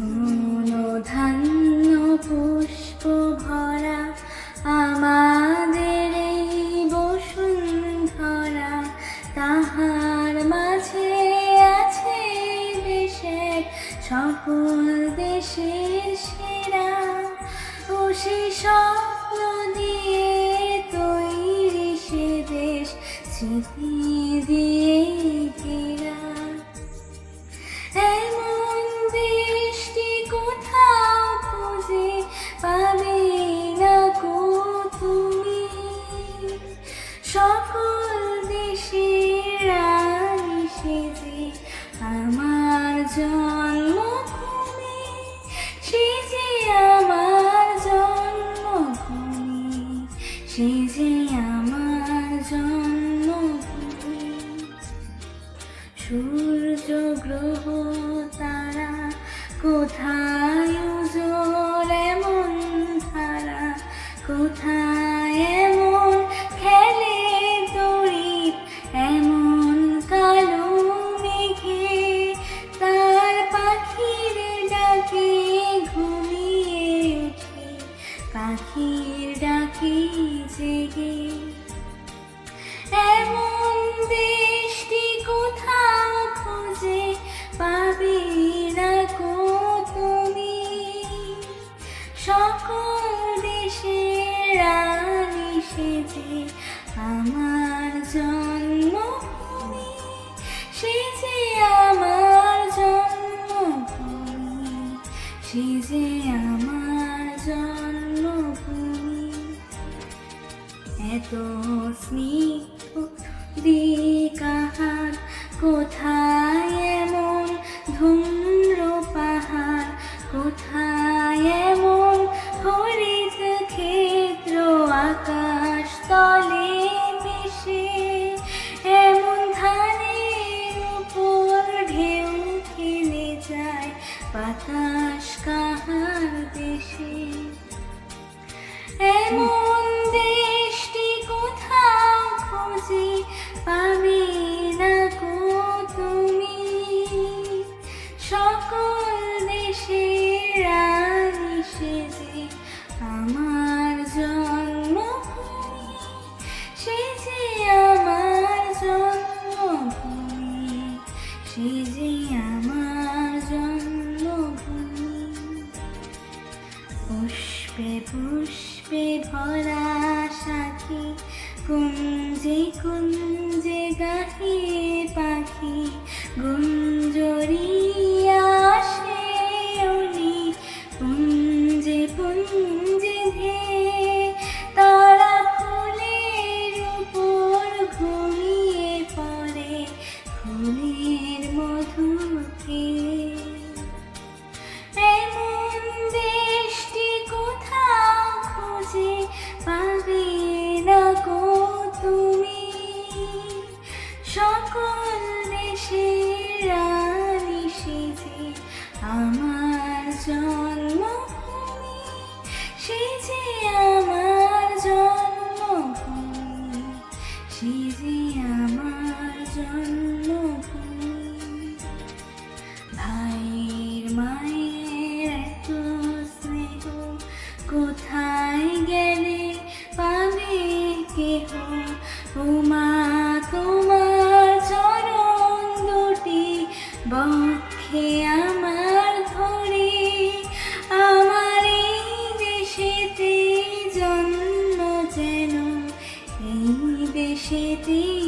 ধন ধান্য পুষ্প ভরা আমাদের বসুন্ধরা, তাহার মাঝে আছে দেশের সকল দেশের সেরা। ও সে স্বপ্ন দিয়ে তৈরি সে দেশ, স্মৃতি দিয়ে সকল রানী সেজে আমার জন্মভূমি, সে যে আমার জন্মভূমি, সে যে আমার জন্মভূমি। সূর্য গ্রহ তারা কোথায় পাখির ডাকে জেগে। এমন দেশটি কোথাও খুঁজে পাবে না কো তুমি। সকল দেশের রানী সেজে আমার জন্মভূমি সে যে আমার জন্মভূমি সে যে আমার জন্মভূমি। এত স্নিগ্ধ দিকাহার কোথায় এমন ধুম্র পাহাড় কোথায় এমন হরিত ক্ষেত্র আকাশ তলে মিশে এমন ধানের উপর ঢেউ খেলে যায় বাতাস কাহার দেশে এমন আমার জন্মভূমি সে যে আমার জন্মভূমি সে আমার জন্মভূমি। পুষ্পে পুষ্পে ভরা সাথী, কুঞ্জে কুঞ্জে গাহে কোথায় গেলে পাবে কেহ? উমা, তোমার চরণ দুটি বক্ষে আমার ধরে। আমার এই দেশেতে জন্ম যেন, এই দেশেতেই